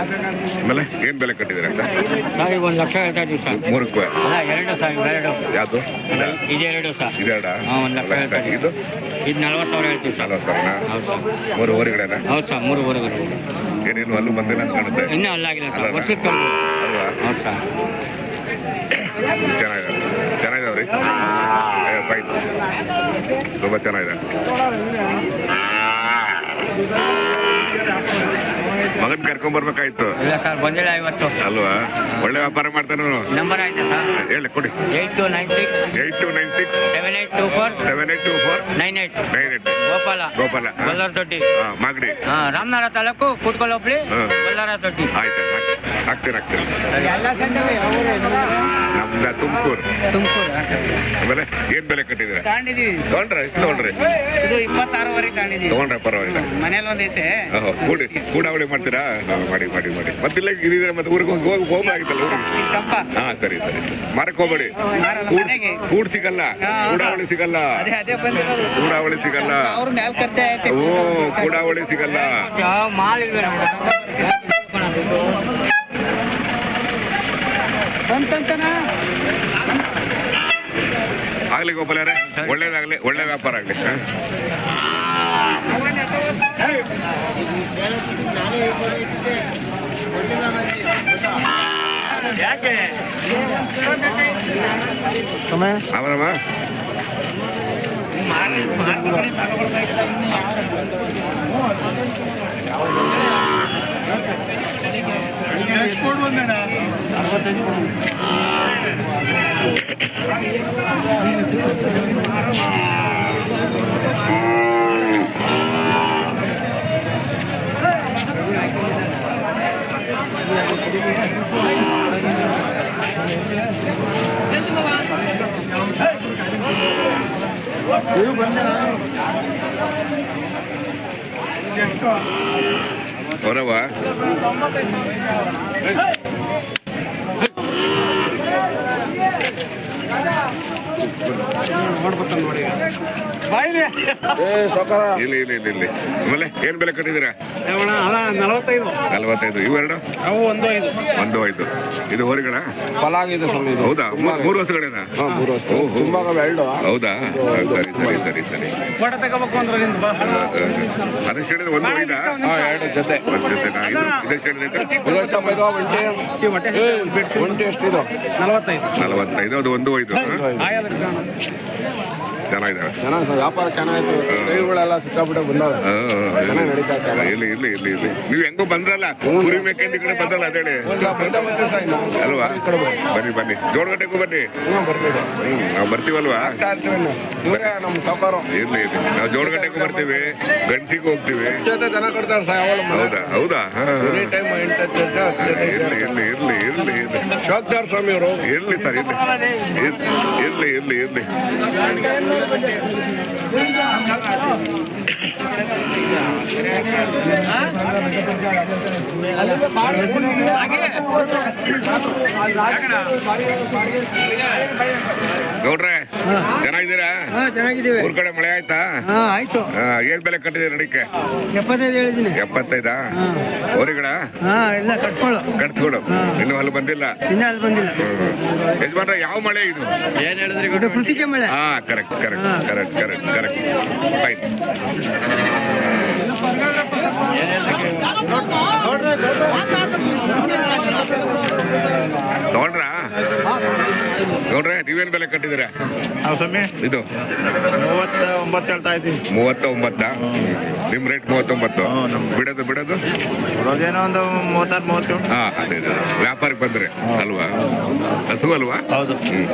ಆಮೇಲೆ ಏನು ಬೆಲೆ ಕಟ್ಟಿದ್ದೀರಾ ಅಂತ? ನಾವು ಈಗ ಒಂದು ಲಕ್ಷ ಹೇಳ್ತಾ ಇದ್ದೀವಿ ಸರ್. ಮೂರಕ್ಕೂ ಅಲ್ಲ ಎರಡು ಸರ್ ಇವೆರಡು ಯಾವುದು? ಇದೆರಡು ಸರ್. ಇದೆರಡ? ಹಾಂ ಒಂದು ಲಕ್ಷ ಹೇಳ್ತಾ ಇದ್ದೀವಿ. ಇದು? ಇದು ನಲ್ವತ್ತು ಸಾವಿರ ಹೇಳ್ತೀವಿ ಸರ್. ನಲ್ವತ್ತು ಸಾವಿರನ? ಹೌದು ಸರ್. ಮೂರು ಊರುಗಳೇನ? ಹೌದು ಸರ್ ಮೂರು ಊರುಗಳು. ಏನೇನು ಅಲ್ಲೂ ಬಂದಿಲ್ಲ ಅಂತ ಕಾಣುತ್ತೆ? ಇನ್ನೂ ಅಲ್ಲಾಗಿಲ್ಲ ಸರ್. ವರ್ಷದ ಕಮ್ಮಿ ಅಲ್ವಾ? ಹೌದು ಸರ್. ಚೆನ್ನಾಗಿದೆ ಚೆನ್ನಾಗಿದಾವ್ರಿ ಫೈನ್ ತುಂಬ ಚೆನ್ನಾಗಿದೆ. ಮಗನ್ ಕರ್ಕೊಂಡ್ ಬರ್ಬೇಕಾಯ್ತು. ಇಲ್ಲ ಸರ್ ಬಂದಿಲ್ಲ ಇವತ್ತು. ಅಲ್ವಾ? ಒಳ್ಳೆ ವ್ಯಾಪಾರ ಮಾಡ್ತಾನೆ ನಂಬರ್ ಆಯ್ತಾ ಸರ್. ಹೇಳಿ ಕೊಡಿ. Eight two nine six. Eight two nine six. Seven eight two four. Seven eight two four. Nine eight. Nine eight Gopala. Gopala Ballara Doddi Magadi. ಹಾಂ ರಾಮನಗರ ತಾಲೂಕು ಕೂಟ್ಕೊಲ್ ಹೋಬ್ಳಿ. ಬಳ್ಳಾರ ದೊಡ್ಡಿ ಆಯ್ತು ಆಗ್ತೀರ ಆಗ್ತೀರ ತುಮಕೂರು. ತುಮಕೂರು ಆಮೇಲೆ ಏನ್ ಬೆಲೆ ಕಟ್ಟಿದ್ರೆ ತಾಂಡಿದೀವಿ ತಗೊಂಡ್ರೆ? ಎಷ್ಟು ತಗೊಂಡ್ರಿ? ಇದು ಇಪ್ಪತ್ತಾರುವರೆ ತಗೊಂಡಿದೀವಿ ತಗೊಂಡ್ರೆ? ಪರವಾಗಿಲ್ಲ. ಮನೇಲಿ ಒಂದೈತೆ ಓಹೋ, ಕೂಡಿ ಕೂಡಾವಳಿ ಮಾಡ್ತೀರಾ? ಹಾ, ಮಾಡಿ ಮಾಡಿ ಮಾಡಿ. ಮತ್ತಿಲ್ಲ ಇದ್ರೆ ಮತ್ತೆ ಊರಿಗೆ ಹೋಗಿ ಹೋಗಿ ಊರಿಗೆ? ಕಪ್ಪ ಹಾ ಸರಿ ಸರಿ. ಮಾರಕ್ ಹೋಗ್ಬೇಡಿ. ಮಾರಲ್ಲ, ಕೂಡ್ ಮನೆಗೆ. ಕೂಡ್ ಸಿಗಲ್ಲ. ಹಾ. ಕೂಡಾವಳಿ ಸಿಗಲ್ಲ. ಅದೇ ಅದೇ ಬಂದಿರೋದು. ಕೂಡಾವಳಿ ಸಿಗಲ್ಲ. ಅವ್ರ ಮ್ಯಾಲ್ ಖರ್ಚು ಐತೆ ಓ ಕೂಡಾವಳಿ ಸಿಗಲ್ಲ. ಮಾಲ್ ಇಲ್ವೇ ಆಗ್ಲಿ ಗೋಪಾಲರೇ ಒಳ್ಳೇದಾಗ್ಲಿ ಒಳ್ಳೆ ವ್ಯಾಪಾರ ಆಗ್ಲಿ. ಹಾ? ಯಾಕೆ ಅವರಮ್ಮ ఎవరవా ಇಲ್ಲಿ ಇಲ್ಲಿ ಇಲ್ಲಿ ಇಲ್ಲಿ. ಆಮೇಲೆ ಏನ್ ಬೆಲೆ ಕಟ್ಟಿದ್ದೀರಾ? ನಲವತ್ತೈದು. ನಲವತ್ತೈದು. ಇವೆರಡು ಒಂದು ಐದು. ಇದು ಹೋರಿಗಳ? ಹೌದಾ? ಮೂ- ಮೂರು ಮೂರು ಓಹೋ. ಹೌದಾ? ಸರಿ ಸರಿ ಸರಿ ಸರಿ ಅದೆಷ್ಟು ಹೇಳಿದ್ರೆ? ಒಂದು ಐದಾ? ಎರಡು ಜೊತೆ. ಒಂದು ಜೊತೆನಾ ಇದು ಇದೆಷ್ಟು ಹೇಳಿದ್ರೆ ನಲವತ್ತೈದು. ನಲವತ್ತೈದು. ಅದು ಒಂದು ಐದು ಹಾ? ಚೆನ್ನಾಗಿದ್ದಾವೆ. ಚೆನ್ನಾಗಿ ಸರ್. ವ್ಯಾಪಾರ ಚೆನ್ನಾಗಿತ್ತು. ಕೈಗಳೆಲ್ಲ ಸಿಕ್ಕಾಬಿಟ್ಟೆ ಬಂದಾವೆ. ಇಲ್ಲಿ ಹಾ, ಚೆನ್ನಾಗಿ ನಡೀತಾ ಇದೆ. ಇರ್ಲಿ ಇರ್ಲಿ ಇರ್ಲಿ ಇರ್ಲಿ ನೀವು ಹೆಂಗೋ ಬಂದ್ರಲ್ಲ? ಕುರಿ ಮೇಕೆಂಡ್ ಈ ಕಡೆ ಬಂದಲ್ಲ ಅದೇಳಿ. ಅಲ್ವಾ? ಬನ್ನಿ. ಬನ್ನಿ. ಜೋಡಗಟ್ಟೆಗೂ ಬನ್ನಿ. ನಾವು ಬರ್ತೀವಲ್ವಾ? ನಮ್ಮ ಸಾವುಕಾರು. ಇರ್ಲಿ ಇರ್ಲಿ. ನಾವು ಜೋಡಗಟ್ಟೆಗೂ ಬರ್ತೀವಿ. ಗಂಟಿಗೂ ಹೋಗ್ತೀವಿ. ಜನ ಕೊಡ್ತಾರೆ ಹೌದಾ? ಹೌದಾ? ಹಾ, ಇರ್ಲಿ ಇರ್ಲಿ ಇರ್ಲಿ. ಶಾಕ್ದಾರ್ ಸ್ವಾಮಿ ಅವರು. ಇರ್ಲಿ ಸರ್ ಇರ್ಲಿ. ಇರ್ಲಿ ಇರ್ಲಿ ಇರ್ಲಿ. ಗೌಡ್ರೆ ಚೆನ್ನಾಗಿದ್ದೀರಾ? ಚೆನ್ನಾಗಿದ್ದೀವಿ. ಊರ್ ಕಡೆ ಮಳೆ ಆಯ್ತಾ? ಹಾ ಆಯ್ತು. ಏನ್ ಬೆಲೆ ಕಟ್ಟಿದೀರ ನಡಿಕೆ? ಎಪ್ಪತ್ತೈದು ಹೇಳಿದೀನಿ ಎಪ್ಪತ್ತೈದಾ? ಊರಿಗಡ ಹಾ ಎಲ್ಲ ಕಟ್ಸ್ಕೊಳ್ಳು. ಕಟ್ಸ್ಕೊಡು. ಇನ್ನು ಅಲ್ಲಿ ಬಂದಿಲ್ಲ. ಇನ್ನ ಅದು ಬಂದಿಲ್ಲ? ಯಜಮಾನ್ರ ಯಾವ ಮಳೆ ಇದು? ಏನ್ ಹೇಳಿದ್ರಿ ಇದು ಕೃತಿಕೆ ಮಳೆ. ಹಾ ಕರೆಕ್ಟ್ ಕರೆಕ್ಟ್ ಹಾ. ಕರೆಕ್ಟ್ ಕರೆಕ್ಟ್ ಕರೆಕ್ಟ್ ಫೈನ್ ತಗೊಂಡ್ರ? ಗೌಡ್ರೆ ನೀವೇನ್ ಬೆಲೆ ಕಟ್ಟಿದ್ದೀರಾ? ಸ್ವಾಮಿ. ಇದು? ಮೂವತ್ತ ಒಂಬತ್ತು ಹೇಳ್ತಾ ಇದ್ದೀವಿ ಮೂವತ್ತ ಒಂಬತ್ತ ನಿಮ್ ರೇಟ್ ಮೂವತ್ತೊಂಬತ್ತು. ಬಿಡೋದು ಬಿಡೋದು? ಏನೋ ಒಂದು ಮೂವತ್ತಾರು ಮೂವತ್ತೇಳು ಹಾ ಅದೇ. ವ್ಯಾಪಾರಕ್ಕೆ ಬಂದ್ರೆ ಅಲ್ವಾ? ಹಸು ಅಲ್ವಾ? ಹೌದು. ಹ್ಮ್.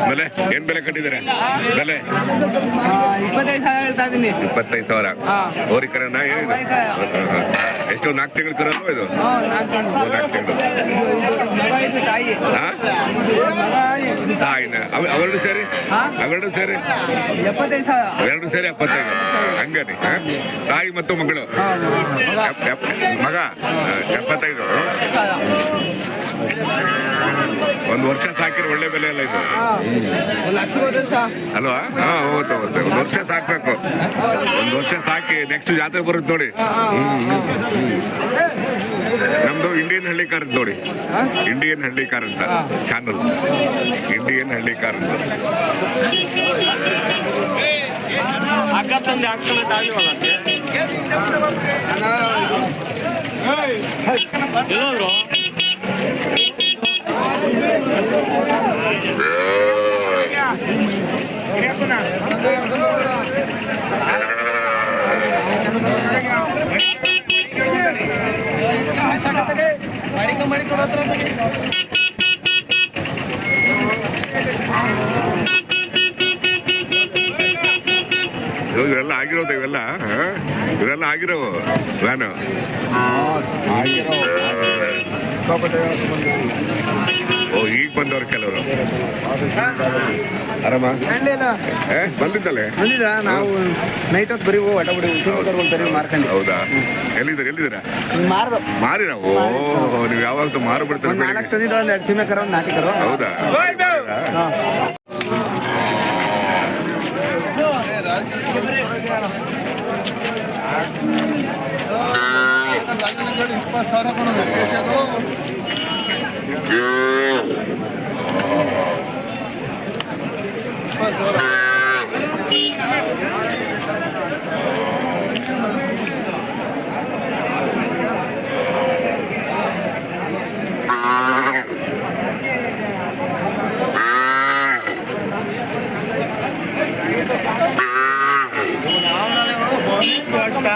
ಆಮೇಲೆ ಏನ್ ಬೆಲೆ ಕಟ್ಟಿದ್ದಾರೆ? ಬೆಲೆ? ಇಪ್ಪತ್ತೈದು ಸಾವಿರ ಹೇಳ್ತಾ ಇದೀನಿ ಇಪ್ಪತ್ತೈದು ಸಾವಿರ? ಎಷ್ಟು ನಾಲ್ಕು ತಿಂಗಳು ಕರೋದು ಇದು? ನಾಲ್ಕು ತಿಂಗಳು. ತಾಯಿ. ತಾಯಿನ ಅವ- ಅವೆರಡು ಸೇರಿ? ಅವೆರಡು ಸೇರಿ? ಎರಡು ಸೇರಿ ಎಪ್ಪತ್ತೈದು. ಹಂಗನಿ? ತಾಯಿ ಮತ್ತು ಮಗಳು. ಮಗ. ಎಪ್ಪತ್ತೈದು. ಒಂದು ವರ್ಷ ಸಾಕಿರೋ ಒಳ್ಳೆ ಬೆಲೆ ಅಲ್ಲ ಇದು. ಅಲ್ವಾ? ಹಾ ಹೌದು ಹೌದು. ಒಂದು ವರ್ಷ ಸಾಕ್ಬೇಕು. ಒಂದು ವರ್ಷ ಸಾಕಿ ನೆಕ್ಸ್ಟ್ ಜಾತ್ರೆ ಬರುತ್ತೆ ನೋಡಿ. ಹ್ಮ್, ಇಂಡಿಯನ್ ಹಳ್ಳಿಕಾರ್ ಅಂತ ನೋಡಿ. ಇಂಡಿಯನ್ ಹಳ್ಳಿಕಾರ ಅಂತ ಚಾನಲ್ ಇಂಡಿಯನ್ ಹಳ್ಳಿಕಾರ್ ಅಂತ ಹಗ್ಗ ಇವೆಲ್ಲ ಆಗಿರೋದು ಇವೆಲ್ಲ ಹಾ? ಇವೆಲ್ಲ ಆಗಿರೋವು ನಾನು. ಓ ಈಗ ಬಂದವ್ರು ಕೆಲವರು. ಆರಾಮ? ಇಲ್ಲ ಏ ಬಂದಿದ್ದಲ್ಲೇ? ಬಂದಿದ್ರ ನಾವು ನೈಟ್ ಹೊತ್ತು ಬರೀ ಒಟ ಬಿಡಿ ಬರೀ ಮಾರ್ಕೊಂಡು. ಹೌದಾ? ಎಲ್ಲಿದ್ದೀರಾ ಎಲ್ಲಿದ್ದೀರಾ? ಮಾರ್ದು ಮಾರಿರ ಓ ನೀವು ಯಾವಾಗ ಮಾರು ಬಿಡ್ತೀರ ನಾಲ್ಕು ತಂದಿದ್ದ ಒಂದು ಎರಡು ಸೀಮೆ ಕರ ಒಂದು ನಾಟಿ ಕರು ಹೌದಾ? ಮಾರಿರಾ? ಆಮೇಲೆ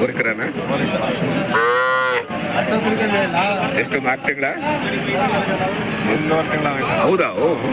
ವರ್ಕರನ ಎಷ್ಟು ನಾಲ್ಕು ತಿಂಗಳ? ಹೌದಾ? ಓ ಹೋ.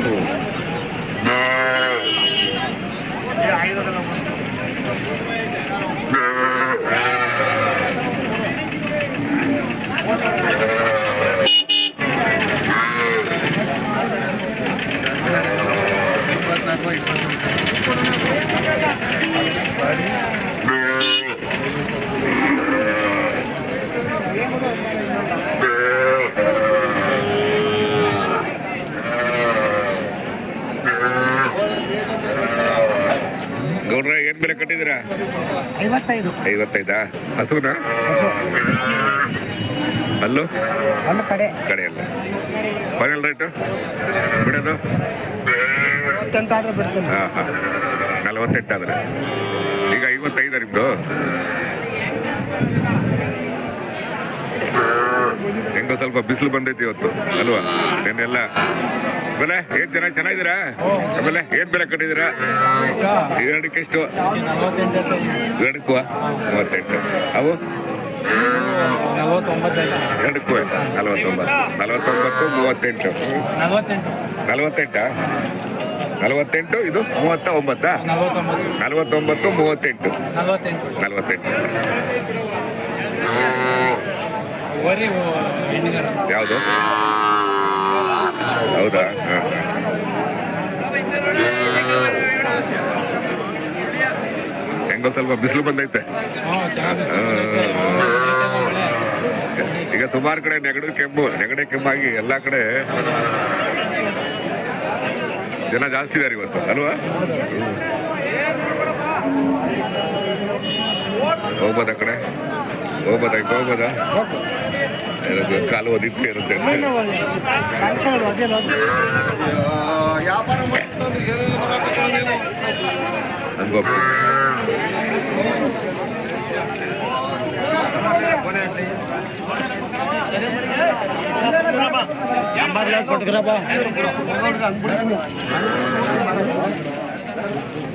ಗೌಡ್ರ ಏನ್ ಬೆಲೆ ಕಟ್ಟಿದ್ದೀರಾ? ಐವತ್ತೈದು. ಐವತ್ತೈದಾ? ಹಸುನ? ಅಲ್ಲೂ ಕಡೆ. ಕಡೆಯಲ್ಲ. ಫೈನಲ್ ರೇಟು ಬಿಡೋದು? ಹಾಂ ಹಾಂ ನಲವತ್ತೆಂಟಾದ್ರೆ. ಈಗ ಐವತ್ತೈದ ನಿಮ್ದು? ಹೆಂಗೋ ಸ್ವಲ್ಪ ಬಿಸಿಲು ಬಂದೈತಿ ಇವತ್ತು, ಅಲ್ವಾ? ಏನೆಲ್ಲ ಬೆಲೆ, ಏನ್ ಜನ ಚೆನ್ನಾಗಿದ್ದೀರಾ? ಆಮೇಲೆ ಏನ್ ಬೆಲೆ ಕಟ್ಟಿದ್ದೀರಾ? ಎರಡಕ್ಕೆ ಎಷ್ಟು? ಎರಡಕ್ಕೂ ಮೂವತ್ತೆಂಟು. ಅವು? ಎರಡಕ್ಕೂ ನಲವತ್ತೊಂಬತ್ತು. ನಲವತ್ತೊಂಬತ್ತು, ಮೂವತ್ತೆಂಟು. ನಲವತ್ತೆಂಟು? ನಲವತ್ತೆಂಟಾ, ಇದು ಮೂವತ್ತ, ಒಂಬತ್ತ? ನಲವತ್ತೊಂಬತ್ತು, ಮೂವತ್ತೆಂಟು. ನಲವತ್ತೆಂಟು. ಯಾವುದು? ಹೌದಾ? ಹೆಂಗ ಹೆಂಗೋ ಸ್ವಲ್ಪ ಬಿಸಿಲು ಬಂದೈತೆ. ಈಗ ಸುಮಾರು ಕಡೆ ನೆಗಡು ಕೆಮ್ಮು ನೆಗಡೆ ಕೆಮ್ಮಾಗಿ ಎಲ್ಲಾ ಕಡೆ ಜನ ಜಾಸ್ತಿ ಇದ್ದಾರೆ ಇವತ್ತು ಅಲ್ವಾ? ಹೋಗ್ಬೋದ ಕಡೆ? ಹೋಗ್ಬೋದಾ ಈಗ ಹೋಗ್ಬೋದಾ? ಏನದು ಕಾಲು ಒದಿಕ್ಕೆ ಇರುತ್ತೆ ಮಾಡಿ ಹಂಗೋಗ್ಬೇಕು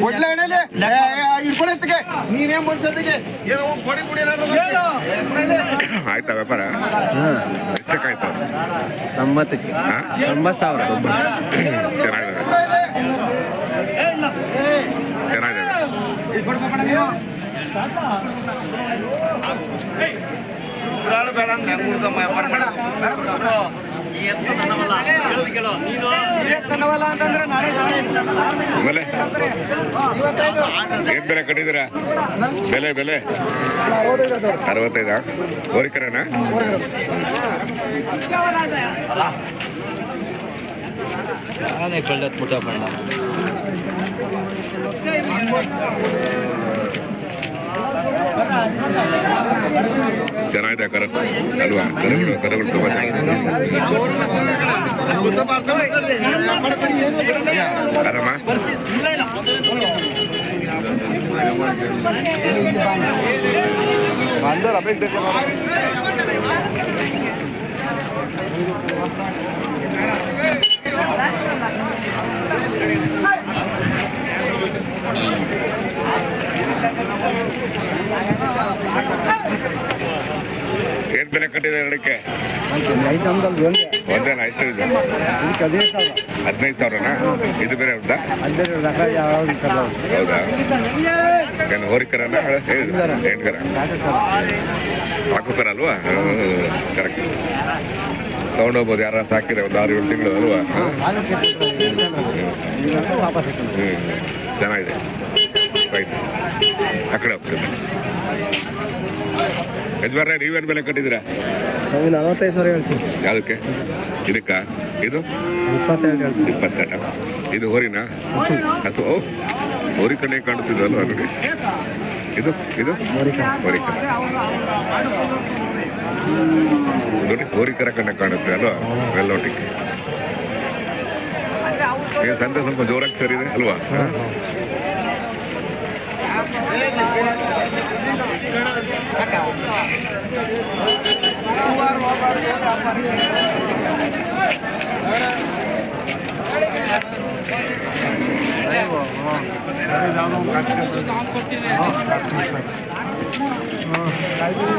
ಕೊಡ್ಲಾ ಎಣ್ಣೆಲೆ ಇಟ್ಕೊಳತ್ತಿಗೆ ನೀನೇ ಮನ್ಸತ್ತಿಗೆ ಏನೋ ಕೊಡಿ ಕುಡಿ ಆಯ್ತಾ ವ್ಯಾಪಾರ? ಎಷ್ಟಕ್ಕಾಯ್ತು? ತೊಂಬತ್ತಕ್ಕೆ. ಹಾ? ತೊಂಬತ್ತು ಸಾವಿರ ಚೆನ್ನಾಗಿದೆ. ಚೆನ್ನಾಗಿದೆ. ಬೇಡ ಅಂದ್ರೆ ಹೆಂಗ್ ಹುಡ್ಕಮ್ಮ ವ್ಯಾಪಾರ ಮಾಡೋದು ಆಮೇಲೆ ಏನ್ ಬೆಲೆ ಕಟ್ಟಿದ್ದೀರಾ? ಬೆಲೆ ಬೆಲೆ? ಪುಟ್ಟ ಹೋರಿಕರನಾ? ಚೆನ್ನಾಗಿದೆ ಕರ ಅಲ್ವಾ ಕರುಗಳು ಕರುಗಳು ತುಂಬಾ ಚೆನ್ನಾಗಿದೆ ಆರಾಮ ಏನ್ ಬೆಲೆ ಕಟ್ಟಿದೆ ಎರಡಕ್ಕೆ ಒಂದೇನಾ ಎಷ್ಟು ಇದೆ ಹದಿನೈದು ಸಾವಿರನಾ? ಇದು ಬೇರೆ ಹೌದಾ ಹೌದಾ? ಏನು ಹೋರಿಕರನ ಅಲ್ವಾ? ಕರೆಕ್ಟ್ ತಗೊಂಡೋಗ್ಬೋದು ಯಾರ ಸಾಕಿದ್ರೆ ಒಂದು ಆರು ಏಳು ತಿಂಗಳು ಅಲ್ವಾ? ಚೆನ್ನಾಗಿದೆ. ರೈಟ್ ಆ ಕಡೆ ಹೋಗ್ತದೆ ಯಜಮಾನ್ರೆ ನೀವೇನು ಬೆಲೆ ಕಟ್ಟಿದ್ದೀರಾ? ನಲವತ್ತೈದು ಸಾವಿರ ಹೇಳ್ತೀನಿ ಯಾವುದಕ್ಕೆ? ಇದಕ್ಕ? ಇದು? ಇಪ್ಪತ್ತೆರಡು ಹೇಳ್ತೀವಿ. ಇಪ್ಪತ್ತೆರಡು? ಇದು ಹೋರಿನಾ? ಹಸು. ಓ ಹೋರಿ ಕಣ್ಣೆ ಕಾಣುತ್ತಿದ್ದಲ್ಲ ನೋಡಿ. ಇದು ಇದು? ಹೋರಿಕ. ನೋಡಿ ಹೋರಿಕರ ಕಣ್ಣ ಕಾಣುತ್ತೆ ಅಲ್ವಾ? ಮೆಲ್ಲೋಟಿಗೆ ಏನ್ ಸಂತೆ ಸ್ವಲ್ಪ ಜೋರಾಗಿ ಸರಿದೆ ಅಲ್ವಾ? ಕಾಯ್ದು